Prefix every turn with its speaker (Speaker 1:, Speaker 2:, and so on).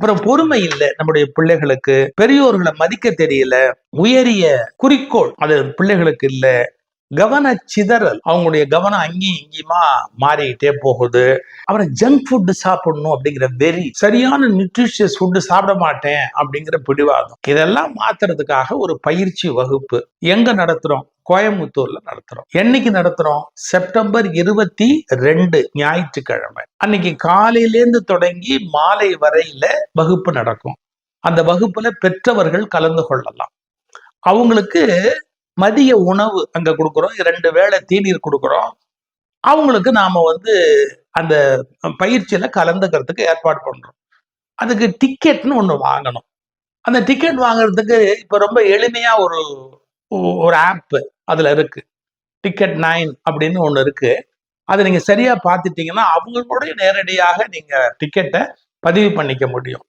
Speaker 1: அப்புறம் பொறுமை இல்லை நம்முடைய பிள்ளைகளுக்கு. பெரியோர்களை மதிக்க தெரியல. உயரிய குறிக்கோள் அது பிள்ளைகளுக்கு இல்ல. கவன சிதறல். அவங்களுடைய கவனம் அங்கேயும் இங்கேயுமா மாறிக்கிட்டே போகுது. அப்புறம் ஜங்க் ஃபுட் சாப்பிடணும் அப்படிங்கிற வெறி. சரியான நியூட்ரிஷியஸ் ஃபுட்டு சாப்பிட மாட்டேன் அப்படிங்கிற பிடிவாதம். இதெல்லாம் மாத்துறதுக்காக ஒரு பயிற்சி வகுப்பு. எங்க நடத்துறோம்? கோயம்புத்தூர்ல நடத்துறோம். என்னைக்கு நடத்துறோம்? செப்டம்பர் இருபத்தி ரெண்டு ஞாயிற்றுக்கிழமை. அன்னைக்கு காலையிலேருந்து தொடங்கி மாலை வரையில வகுப்பு நடக்கும். அந்த வகுப்புல பெற்றவர்கள் கலந்து கொள்ளலாம். அவங்களுக்கு மதிய உணவு அங்க கொடுக்குறோம். ரெண்டு வேளை தீநீர் கொடுக்குறோம். அவங்களுக்கு நாம வந்து அந்த பயிற்சியில கலந்துக்கிறதுக்கு ஏற்பாடு பண்றோம். அதுக்கு டிக்கெட்னு ஒண்ணு வாங்கணும். அந்த டிக்கெட் வாங்குறதுக்கு இப்போ ரொம்ப எளிமையா ஒரு ஒரு ஆப் அதுல இருக்கு. டிக்கெட் நைன் அப்படின்னு ஒண்ணு இருக்கு. அதை நீங்க சரியா பார்த்துட்டீங்கன்னா அவங்களோட நேரடியாக நீங்க டிக்கெட்டை பதிவு பண்ணிக்க முடியும்.